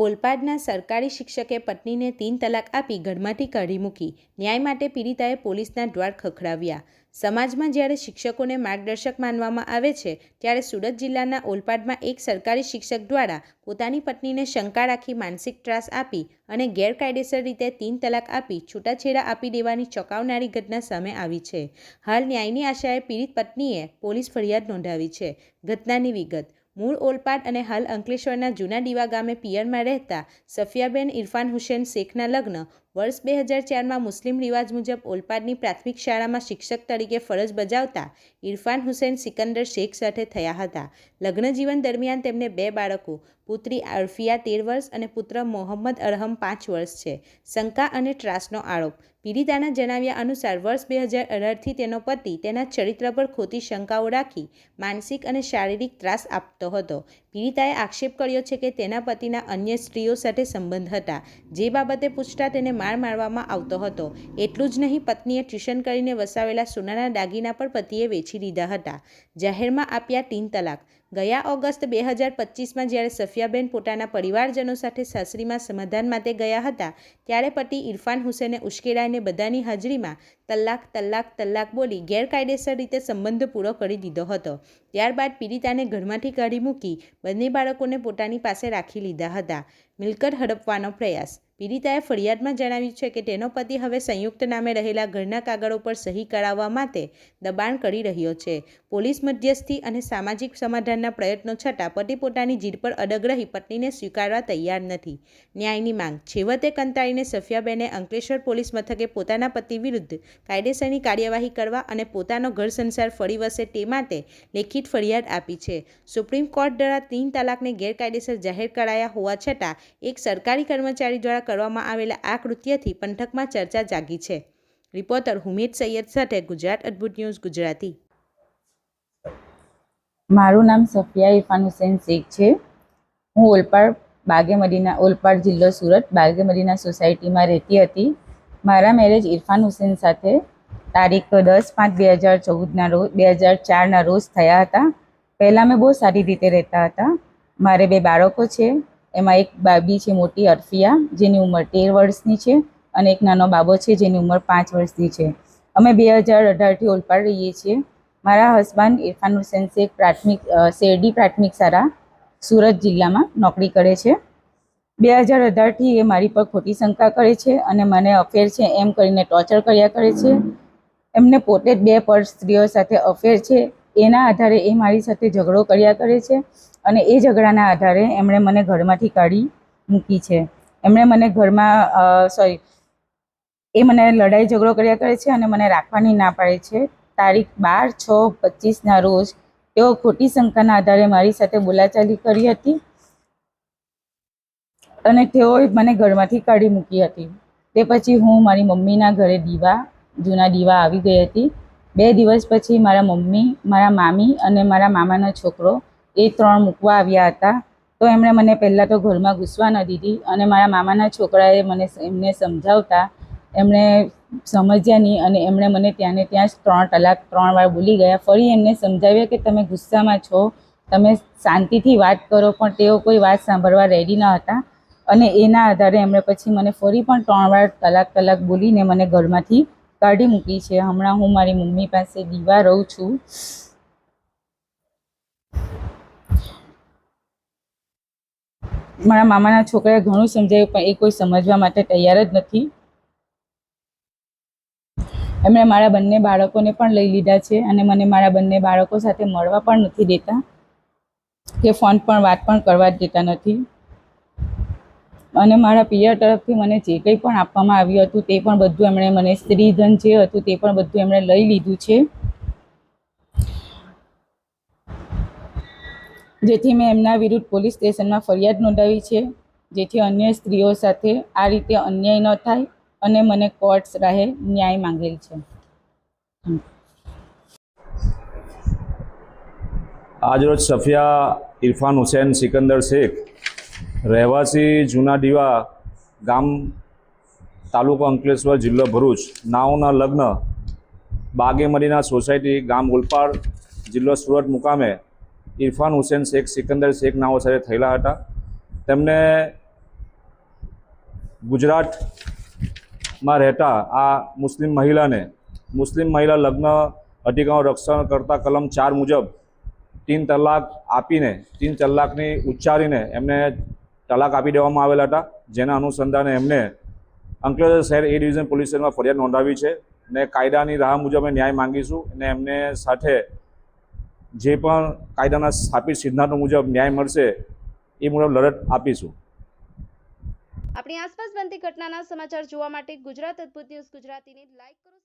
ઓલપાડના સરકારી શિક્ષકે પત્નીને તીન તલાક આપી ઘરમાંથી કાઢી મૂકી. ન્યાય માટે પીડિતાએ પોલીસના દ્વાર ખખડાવ્યા. સમાજમાં જ્યારે શિક્ષકોને માર્ગદર્શક માનવામાં આવે છે, ત્યારે સુરત જિલ્લાના ઓલપાડમાં એક સરકારી શિક્ષક દ્વારા પોતાની પત્નીને શંકા રાખી માનસિક ત્રાસ આપી અને ગેરકાયદેસર રીતે તીન તલાક આપી છૂટાછેડા આપી દેવાની ચોંકાવનારી ઘટના સામે આવી છે. હાલ ન્યાયની આશાએ પીડિત પત્નીએ પોલીસ ફરિયાદ નોંધાવી છે. ઘટનાની વિગત મૂળ ઓલપાડ અને હાલ અંકલેશ્વરના જૂના દીવા ગામે પિયરમાં રહેતા સફિયાબેન ઇરફાન હુસેન શેખના લગ્ન વર્ષ બે હજાર ચારમાં મુસ્લિમ રિવાજ મુજબ ઓલપાડની પ્રાથમિક શાળામાં શિક્ષક તરીકે ફરજ બજાવતા ઇરફાન હુસેન સિકંદર શેખ સાથે થયા હતા. લગ્ન જીવન દરમિયાન તેમને બે બાળકો, પુત્રી અર્ફિયા તેર વર્ષ અને પુત્ર મોહમ્મદ અરહમ પાંચ વર્ષ છે. શંકા અને ત્રાસનો આરોપ. પીડિતાના જણાવ્યા અનુસાર વર્ષ બે હજાર અઢારથી તેનો પતિ તેના ચરિત્ર પર ખોટી શંકાઓ રાખી માનસિક અને શારીરિક ત્રાસ આપતો હતો. પીડિતાએ આક્ષેપ કર્યો છે કે તેના પતિના અન્ય સ્ત્રીઓ સાથે સંબંધ હતા. જે બાબતે પૂછતા તેને માર મારવામાં આવતો હતો. એટલું જ નહીં, પત્નીએ ટ્યુશન કરીને વસાવેલા સોનાના દાગીના પણ પતિએ વેચી દીધા હતા. જાહેરમાં આપ્યા તીન તલાક. ગયા ઓગસ્ટ બે હજાર પચીસમાં જ્યારે સફિયાબેન પોતાના પરિવારજનો સાથે સાસરીમાં સમાધાન માટે ગયા હતા, ત્યારે પતિ ઇરફાન હુસેને ઉશ્કેરાઈને બધાની હાજરીમાં તલાક તલાક તલાક બોલી ગેરકાયદેસર રીતે સંબંધ પૂરો કરી દીધો હતો. ત્યારબાદ પીડિતાને ઘરમાંથી કાઢી મૂકી બંને બાળકોને પોતાની પાસે રાખી લીધા હતા. મિલકત હડપવાનો પ્રયાસ. પીડિતાએ ફરિયાદમાં જણાવ્યું છે કે તેનો પતિ હવે સંયુક્ત નામે રહેલા ઘરના કાગળો પર સહી કરાવવા માટે દબાણ કરી રહ્યો છે. પોલીસ મધ્યસ્થી અને સામાજિક સમાધાનના પ્રયત્નો છતાં પતિ પોતાની જીદ પર અડગ રહી, પત્નીને સ્વીકારવા તૈયાર નથી. ન્યાયની માંગ. છેવટે કંટાળીને સફિયાબેને અંકલેશ્વર પોલીસ મથકે પોતાના પતિ વિરુદ્ધ કાયદેસરની કાર્યવાહી કરવા અને પોતાનો ઘર સંસાર ફરી વસે તે માટે લેખિત ફરિયાદ આપી છે. સુપ્રીમ કોર્ટ દ્વારા તીન તલાકને ગેરકાયદેસર જાહેર કરાયા હોવા છતાં એક સરકારી કર્મચારી દ્વારા કરવામાં આવેલા આ કૃત્યથી પંથકમાં ચર્ચા જાગી છે. રિપોર્ટર હુમેદ સૈયદ સાથે ગુજરાત અદ્ભુત ન્યૂઝ, ગુજરાતી. મારું નામ સફિયા ઇરફાન હુસેન શેખ છે. હું ઓલપાડ બાગેમડીના, ઓલપાડ જિલ્લો સુરત બાગેમડીના સોસાયટીમાં રહેતી હતી. મારા મેરેજ ઇરફાન હુસેન સાથે તારીખ દસ પાંચ બે હજાર ચૌદના રોજ, બે હજાર ચારના રોજ થયા હતા. પહેલાં મેં બહુ સારી રીતે રહેતા હતા. મારે બે બાળકો છે. એમાં એક બાબી છે મોટી અર્ફિયા, જેની ઉંમર તેર વર્ષની છે અને એક નાનો બાબો છે જેની ઉંમર પાંચ વર્ષની છે. અમે બે હજાર અઢારથી ઓલપાડ રહીએ છીએ. મારા હસબન્ડ ઇરફાન હુસેન શેખ પ્રાથમિક શેરડી પ્રાથમિક શાળા સુરત જિલ્લામાં નોકરી કરે છે. બે હજાર અઢારથી એ મારી પર ખોટી શંકા કરે છે અને મને અફેર છે એમ કરીને ટોર્ચર કર્યા કરે છે. એમને પોતે જ બે પર સ્ત્રીઓ સાથે અફેર છે. એના આધારે એ મારી સાથે ઝઘડો કર્યા કરે છે અને એ ઝઘડાના આધારે એમણે મને ઘરમાંથી કાઢી મૂકી છે. એમણે મને ઘરમાં સોરી એ મને લડાઈ ઝઘડો કર્યા કરે છે અને મને રાખવાની ના પાડે છે. તારીખ બાર છ પચીસના રોજ તેઓ ખોટી શંકાના આધારે મારી સાથે બોલાચાલી કરી હતી અને તેઓએ મને ઘરમાંથી કાઢી મૂકી હતી. તે પછી હું મારી મમ્મીના ઘરે દીવા, જૂના દીવા આવી ગઈ હતી. બે દિવસ પછી મારા મમ્મી, મારા મામી અને મારા મામાનો છોકરો એ ત્રણ મૂકવા આવ્યા હતા. તો એમણે મને પહેલાં તો ઘરમાં ઘૂસવા ન દીધી અને મારા મામાના છોકરાએ મને એમને સમજાવતા એમણે સમજ્યા નહીં અને એમણે મને ત્યાંને ત્યાં જ ત્રણ તલાક, ત્રણ વાર બોલી ગયા. ફરી એમને સમજાવ્યા કે તમે ગુસ્સામાં છો, તમે શાંતિથી વાત કરો, પણ તેઓ કોઈ વાત સાંભળવા રેડી ન હતા અને એના આધારે એમણે પછી મને ફરી પણ ત્રણ વાર તલાક તલાક બોલીને મને ઘરમાંથી કાઢી મૂકી છે. હમણાં હું મારી મમ્મી પાસે દીવા રહું છું. મારા મામાના છોકરાએ ઘણું સમજાવ્યું, પણ એ કોઈ સમજવા માટે તૈયાર જ નથી. એમણે મારા બંને બાળકોને પણ લઈ લીધા છે અને મને મારા બંને બાળકો સાથે મળવા પણ નથી દેતા કે ફોન પણ વાત પણ કરવા જ દેતા નથી. અને મારા પિયર તરફથી મને જે કંઈ પણ આપવામાં આવ્યું હતું તે પણ બધું એમણે મને સ્ત્રીધન જે હતું તે પણ બધું એમણે લઈ લીધું છે. જેથી મેં એમના વિરુદ્ધ પોલીસ સ્ટેશનમાં ફરિયાદ નોંધાવી છે. જેથી અન્ય સ્ત્રીઓ સાથે આ રીતે અન્યાય ન થાય અને મને કોર્ટ્સ રાહે ન્યાય માંગેલ છે. આજરોજ સફિયા ઇરફાન હુસેન સિકંદર શેખ રહેવાસી જૂના દીવા ગામ તાલુકો અંકલેશ્વર જિલ્લો ભરૂચ, નાઓના લગ્ન, બાગેમરીના સોસાયટી ગામ ઓલપાડ જિલ્લો સુરત મુકામે ઇરફાન હુસેન શેખ, સિકંદર શેખ નાઓ સાથે થયેલા હતા. તેમને ગુજરાતમાં રહેતા આ મુસ્લિમ મહિલાને, મુસ્લિમ મહિલા લગ્ન અધિકારો રક્ષણ કરતા કલમ ચાર મુજબ તીન તલાક આપીને, તીન તલાકની ઉચ્ચારીને એમને તલાક આપી દેવામાં આવેલા હતા. જેના અનુસંધાને એમને અંકલેશ્વર શહેર એ ડિવિઝન પોલીસ સ્ટેશનમાં ફરિયાદ નોંધાવી છે ને કાયદાની રાહ મુજબ અમે ન્યાય માંગીશું અને એમને સાથે જે પણ કાયદાના સ્થાપિત સિદ્ધાંતો મુજબ ન્યાય મળશે એ મુજબ લડત આપીશું. આપણી આસપાસ બનતી ઘટનાના સમાચાર જોવા માટે ગુજરાત અદ્ભુત ન્યૂઝ ગુજરાતીને લાઈક કરો